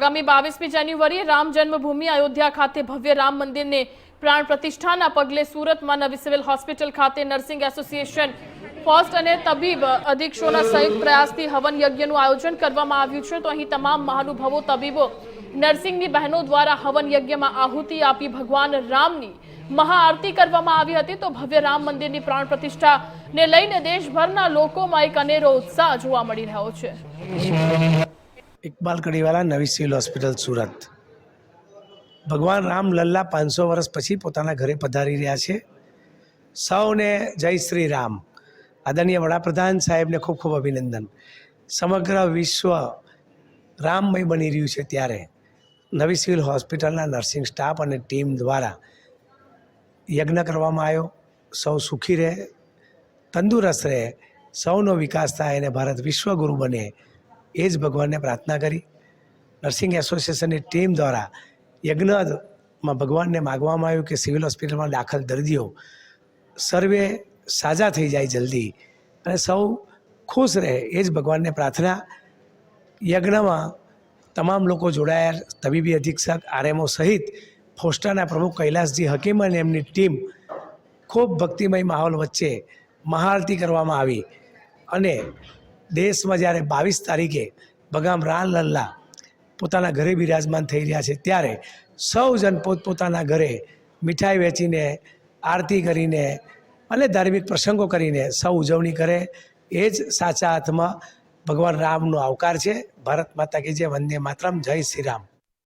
આગામી બાવીસમી જાન્યુઆરીએ રામ જન્મભૂમિ, અયોધ્યા ખાતે ભવ્ય રામ મંદિરને પ્રાણ પ્રતિષ્ઠાના પગલે સુરતમાં નવી સિવિલ હોસ્પિટલ ખાતે નર્સિંગ એસોસિએશન ફર્સ્ટ અને તબીબ અધિક્ષોના સંયુક્ત પ્રયાસથી હવન યજ્ઞનું આયોજન કરવામાં આવ્યું છે. તો અહીં તમામ મહાનુભાવો, તબીબો, નર્સિંગની બહેનો દ્વારા હવન યજ્ઞમાં આહુતિ આપી ભગવાન રામની મહાઆરતી કરવામાં આવી હતી. તો ભવ્ય રામ મંદિરની પ્રાણ પ્રતિષ્ઠાને લઈને દેશભરના લોકોમાં એક અનેરો ઉત્સાહ જોવા મળી રહ્યો છે. ઇકબાલ કડીવાલા નવી સિવિલ હોસ્પિટલ સુરત. ભગવાન રામ લલ્લા પાંચસો વર્ષ પછી પોતાના ઘરે પધારી રહ્યા છે. સૌને જય શ્રી રામ. આદરણીય વડાપ્રધાન સાહેબને ખૂબ ખૂબ અભિનંદન. સમગ્ર વિશ્વ રામમય બની રહ્યું છે ત્યારે નવી સિવિલ હોસ્પિટલના નર્સિંગ સ્ટાફ અને ટીમ દ્વારા યજ્ઞ કરવામાં આવ્યો. સૌ સુખી રહે, તંદુરસ્ત રહે, સૌનો વિકાસ થાય અને ભારત વિશ્વગુરુ બને એ જ ભગવાનને પ્રાર્થના કરી. નર્સિંગ એસોસિએશનની ટીમ દ્વારા યજ્ઞમાં ભગવાનને માગવામાં આવ્યું કે સિવિલ હોસ્પિટલમાં દાખલ દર્દીઓ સર્વે સાજા થઈ જાય જલ્દી અને સૌ ખુશ રહે. એ જ ભગવાનને પ્રાર્થના. યજ્ઞમાં તમામ લોકો જોડાયા. તબીબી અધિક્ષક, આરએમઓ સહિત ફોસ્ટાના પ્રમુખ કૈલાસજી હકીમ અને એમની ટીમ ખૂબ ભક્તિમય માહોલ વચ્ચે મહાઆરતી કરવામાં આવી અને દેશમાં જ્યારે બાવીસ તારીખે ભગવાન રામ લલ્લા પોતાના ઘરે બિરાજમાન થઈ રહ્યા છે, ત્યારે સૌ જન પોતપોતાના ઘરે મીઠાઈ વેચીને, આરતી કરીને અને ધાર્મિક પ્રસંગો કરીને સૌ ઉજવણી કરે. એ જ સાચા હાથમાં ભગવાન રામનો આવકાર છે. ભારત માતા કી જે વંદે માતરમ. જય શ્રી રામ.